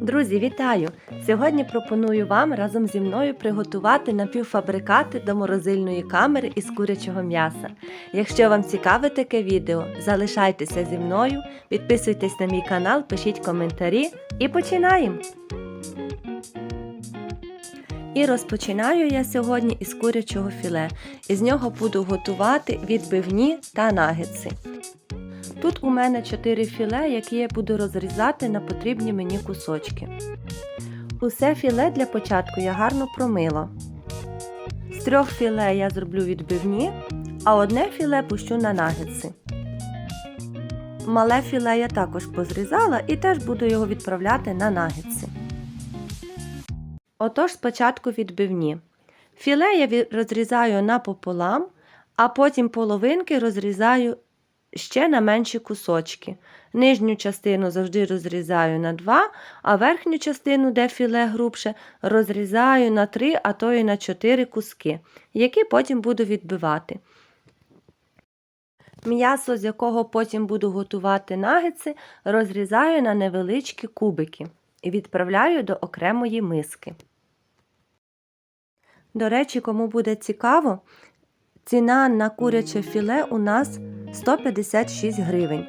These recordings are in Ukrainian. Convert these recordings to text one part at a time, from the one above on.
Друзі, вітаю! Сьогодні пропоную вам разом зі мною приготувати напівфабрикати до морозильної камери із курячого м'яса. Якщо вам цікаве таке відео, залишайтеся зі мною, підписуйтесь на мій канал, пишіть коментарі і починаємо! І розпочинаю я сьогодні із курячого філе. Із нього буду готувати відбивні та нагетси. Тут у мене 4 філе, які я буду розрізати на потрібні мені кусочки. Усе філе для початку я гарно промила. З трьох філе я зроблю відбивні, а одне філе пущу на нагетси. Мале філе я також позрізала і теж буду його відправляти на нагетси. Отож, спочатку відбивні. Філе я розрізаю напополам, а потім половинки розрізаю ще на менші кусочки. Нижню частину завжди розрізаю на 2, а верхню частину, де філе грубше, розрізаю на 3, а то і на 4 куски, які потім буду відбивати. М'ясо, з якого потім буду готувати нагетси, розрізаю на невеличкі кубики і відправляю до окремої миски. До речі, кому буде цікаво, ціна на куряче філе у нас 156 гривень.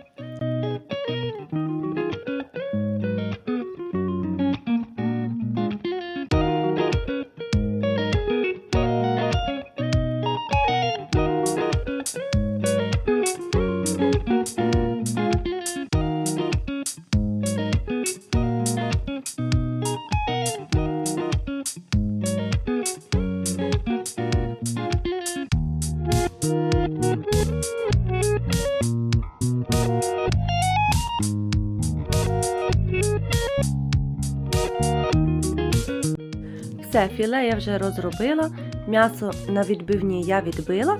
Все, філе я вже розробила, м'ясо на відбивні я відбила,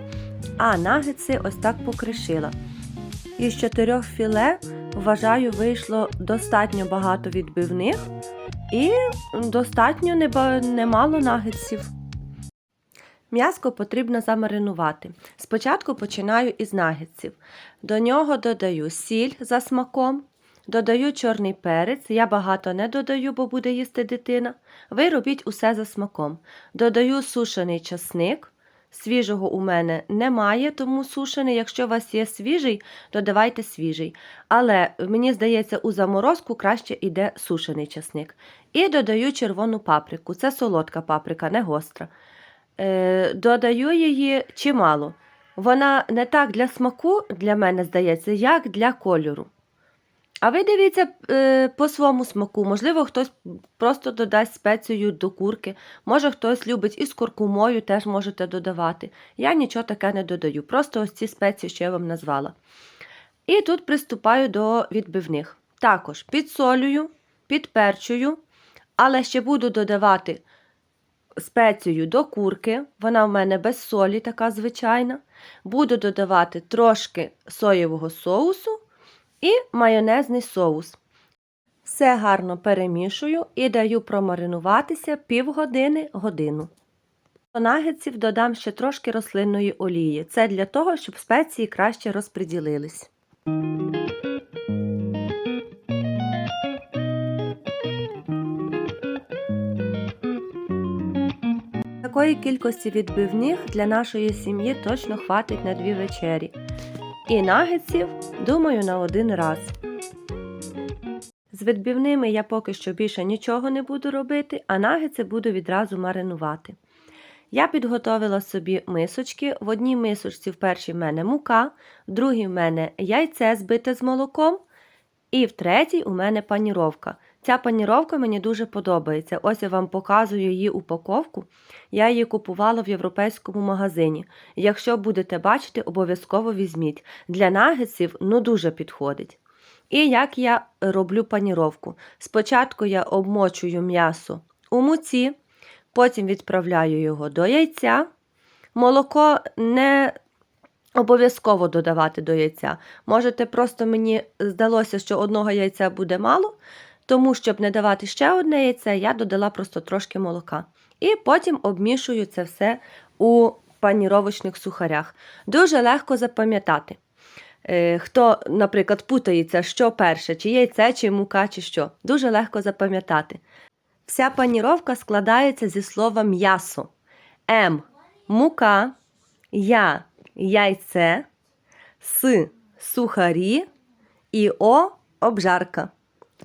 а нагетси ось так покришила. Із чотирьох філе, вважаю, вийшло достатньо багато відбивних і достатньо немало нагетсів. М'яско потрібно замаринувати. Спочатку починаю із нагетсів. До нього додаю сіль за смаком, додаю чорний перець. Я багато не додаю, бо буде їсти дитина. Ви робіть усе за смаком. Додаю сушений часник. Свіжого у мене немає, тому сушений. Якщо у вас є свіжий, додавайте свіжий. Але мені здається, у заморозку краще йде сушений часник. І додаю червону паприку. Це солодка паприка, не гостра. Е, додаю її чимало. Вона не так для смаку, для мене здається, як для кольору. А ви дивіться е, по своєму смаку. Можливо, хтось просто додасть спецію до курки, може хтось любить із куркумою, теж можете додавати. Я нічого таке не додаю, просто ось ці спеції, що я вам назвала. І тут приступаю до відбивних. Також підсолюю, підперчую, але ще буду додавати спецію до курки. Вона в мене без солі, така звичайна. Буду додавати трошки соєвого соусу і майонезний соус. Все гарно перемішую і даю промаринуватися півгодини годину. До нагетсів додам ще трошки рослинної олії. Це для того, щоб спеції краще розподілились. Такої кількості відбивних для нашої сім'ї точно хватить на дві вечері. І нагетсів, думаю, на один раз. З відбивними я поки що більше нічого не буду робити, а нагетси буду відразу маринувати. Я підготовила собі мисочки. В одній мисочці в першій в мене мука, в другій в мене яйце збите з молоком, і в третій у мене паніровка. Ця паніровка мені дуже подобається. Ось я вам показую її упаковку. Я її купувала в європейському магазині. Якщо будете бачити, обов'язково візьміть. Для нагетсів ну дуже підходить. І як я роблю паніровку? Спочатку я обмочую м'ясо у муці, потім відправляю його до яйця. Молоко не обов'язково додавати до яйця. Можете просто мені здалося, що одного яйця буде мало, тому, щоб не давати ще одне яйце, я додала просто трошки молока. І потім обмішую це все у паніровочних сухарях. Дуже легко запам'ятати. Е, Хто, наприклад, путається, що перше, чи яйце, чи мука, чи що. Дуже легко запам'ятати. Вся паніровка складається зі слова м'ясо. М мука, я яйце, С сухарі і О обжарка.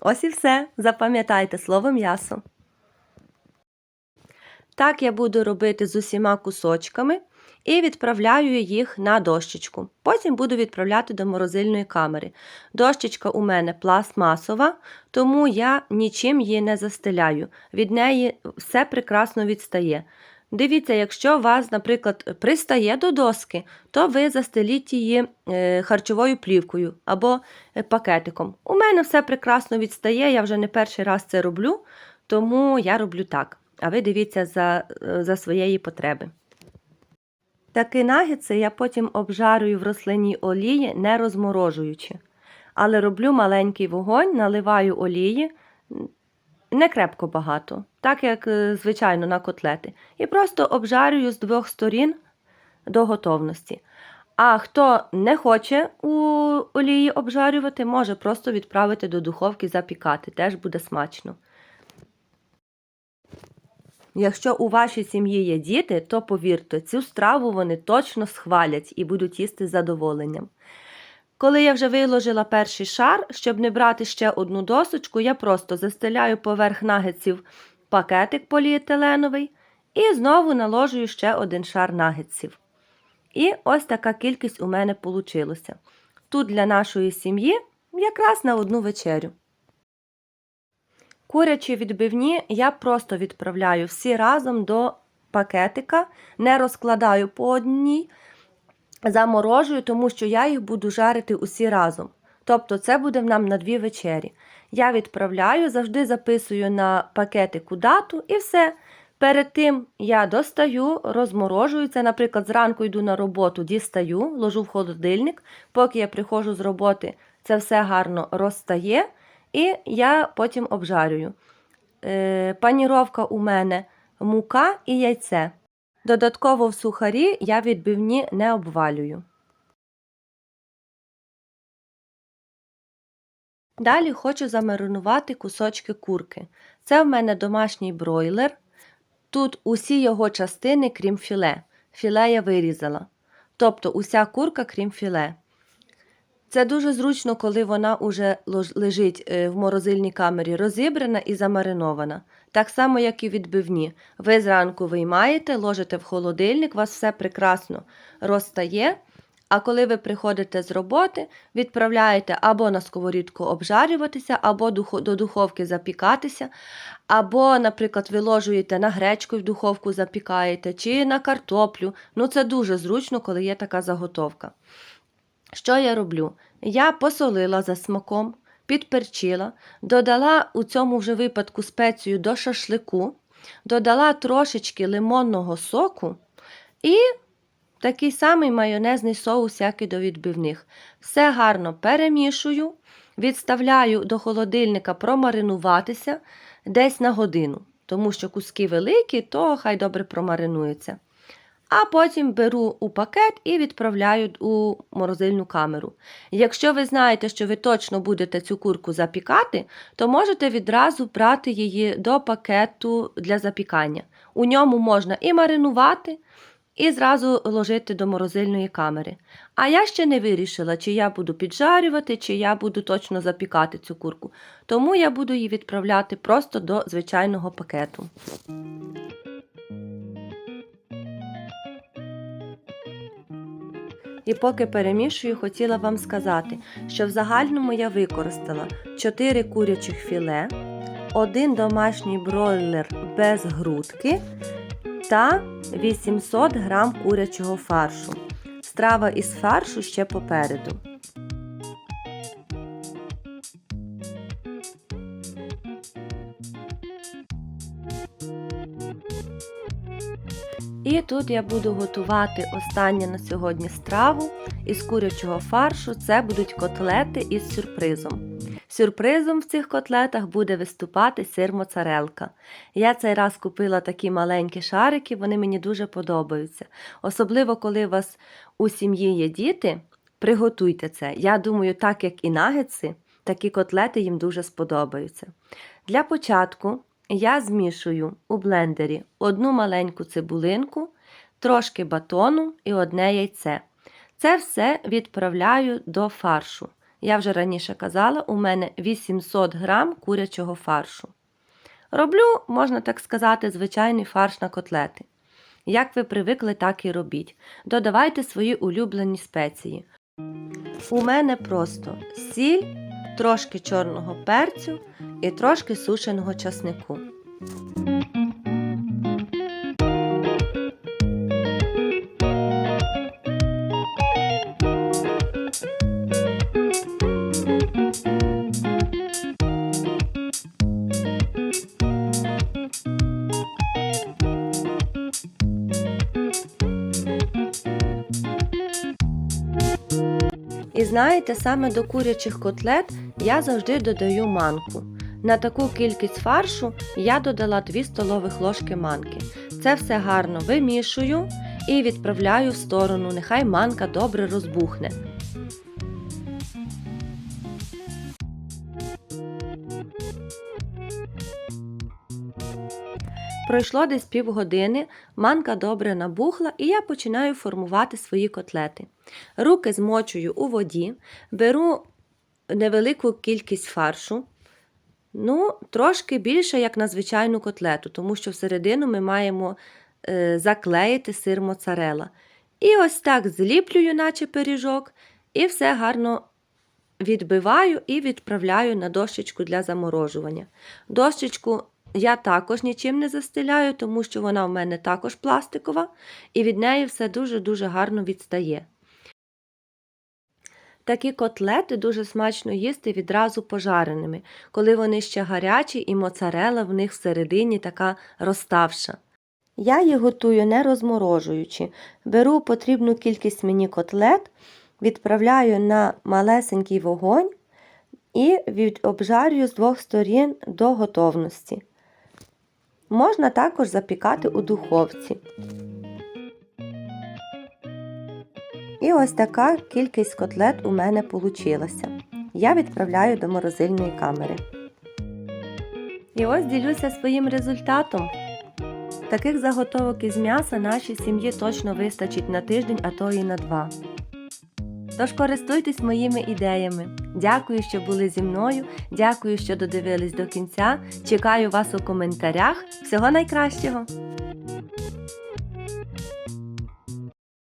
Ось і все. Запам'ятайте слово м'ясо. Так я буду робити з усіма кусочками і відправляю їх на дощечку. Потім буду відправляти до морозильної камери. Дощечка у мене пластмасова, тому я нічим її не застеляю. Від неї все прекрасно відстає. Дивіться, якщо вас, наприклад, пристає до доски, то ви застеліть її е, харчовою плівкою або е, пакетиком. У мене все прекрасно відстає, я вже не перший раз це роблю, тому я роблю так. А ви дивіться за, е, за своєї потреби. Такі нагетси я потім обжарюю в рослинній олії, не розморожуючи. Але роблю маленький вогонь, наливаю олії, не крепко багато, так як, е, звичайно, на котлети. І просто обжарюю з двох сторін до готовності. А хто не хоче у олії обжарювати, може просто відправити до духовки запікати. Теж буде смачно. Якщо у вашій сім'ї є діти, то повірте, цю страву вони точно схвалять і будуть їсти з задоволенням. Коли я вже виложила перший шар, щоб не брати ще одну досочку, я просто застеляю поверх нагетсів пакетик поліетиленовий і знову наложую ще один шар нагетсів. І ось така кількість у мене вийшла. Тут для нашої сім'ї якраз на одну вечерю. Курячі відбивні я просто відправляю всі разом до пакетика, не розкладаю по одній, заморожую, тому що я їх буду жарити усі разом. Тобто це буде нам на дві вечері. Я відправляю, завжди записую на пакетику дату і все. Перед тим я достаю, розморожую це. Наприклад, зранку йду на роботу, дістаю, ложу в холодильник. Поки я приходжу з роботи, це все гарно розтає. І я потім обжарюю. Е, паніровка у мене мука і яйце. Додатково в сухарі я відбивні не обвалюю. Далі хочу замаринувати кусочки курки. Це в мене домашній бройлер. Тут усі його частини, крім філе. Філе я вирізала. Тобто уся курка, крім філе. Це дуже зручно, коли вона уже лежить е, в морозильній камері розібрана і замаринована. Так само, як і відбивні. Ви зранку виймаєте, ложите в холодильник, у вас все прекрасно розтає. А коли ви приходите з роботи, відправляєте або на сковорідку обжарюватися, або до духовки запікатися, або, наприклад, виложуєте на гречку і в духовку запікаєте, чи на картоплю. Ну, це дуже зручно, коли є така заготовка. Що я роблю? Я посолила за смаком, підперчила, додала у цьому вже випадку спецію до шашлику, додала трошечки лимонного соку і такий самий майонезний соус, як і до відбивних. Все гарно перемішую, відставляю до холодильника промаринуватися десь на годину, тому що куски великі, то хай добре промаринуються а потім беру у пакет і відправляю у морозильну камеру. Якщо ви знаєте, що ви точно будете цю курку запікати, то можете відразу брати її до пакету для запікання. У ньому можна і маринувати, і зразу ложити до морозильної камери. А я ще не вирішила, чи я буду піджарювати, чи я буду точно запікати цю курку. Тому я буду її відправляти просто до звичайного пакету. І поки перемішую, хотіла вам сказати, що в загальному я використала 4 курячих філе, один домашній бройлер без грудки та 800 грам курячого фаршу. Страва із фаршу ще попереду. Тут я буду готувати останнє на сьогодні страву із курячого фаршу. Це будуть котлети із сюрпризом. Сюрпризом в цих котлетах буде виступати сир моцарелка. Я цей раз купила такі маленькі шарики, вони мені дуже подобаються. Особливо, коли у вас у сім'ї є діти, Приготуйте це. Я думаю, так як і нагетси, такі котлети їм дуже сподобаються. Для початку я змішую у блендері одну маленьку цибулинку, трошки батону і одне яйце. Це все відправляю до фаршу. Я вже раніше казала, у мене 800 грам курячого фаршу. Роблю, можна так сказати, звичайний фарш на котлети. Як ви привикли, так і робіть. Додавайте свої улюблені спеції. У мене просто сіль, трошки чорного перцю і трошки сушеного часнику. І знаєте, саме до курячих котлет я завжди додаю манку. На таку кількість фаршу я додала 2 столових ложки манки. Це все гарно вимішую і відправляю в сторону, нехай манка добре розбухне. Пройшло десь півгодини, манка добре набухла, і я починаю формувати свої котлети. Руки змочую у воді, беру невелику кількість фаршу, ну, трошки більше, як на звичайну котлету, тому що всередину ми маємо е, заклеїти сир моцарела. І ось так зліплюю, наче пиріжок, і все гарно відбиваю і відправляю на дощечку для заморожування. Дощечку я також нічим не застеляю, тому що вона в мене також пластикова, і від неї все дуже-дуже гарно відстає. Такі котлети дуже смачно їсти відразу пожареними, коли вони ще гарячі і моцарела в них всередині така розставша. Я їх готую не розморожуючи. Беру потрібну кількість мені котлет, відправляю на малесенький вогонь і обжарюю з двох сторін до готовності. Можна також запікати у духовці. І ось така кількість котлет у мене получилася. Я відправляю до морозильної камери. І ось ділюся своїм результатом. Таких заготовок із м'яса нашій сім'ї точно вистачить на тиждень, а то і на два. Тож користуйтесь моїми ідеями. Дякую, що були зі мною. Дякую, що додивились до кінця. Чекаю вас у коментарях. Всього найкращого!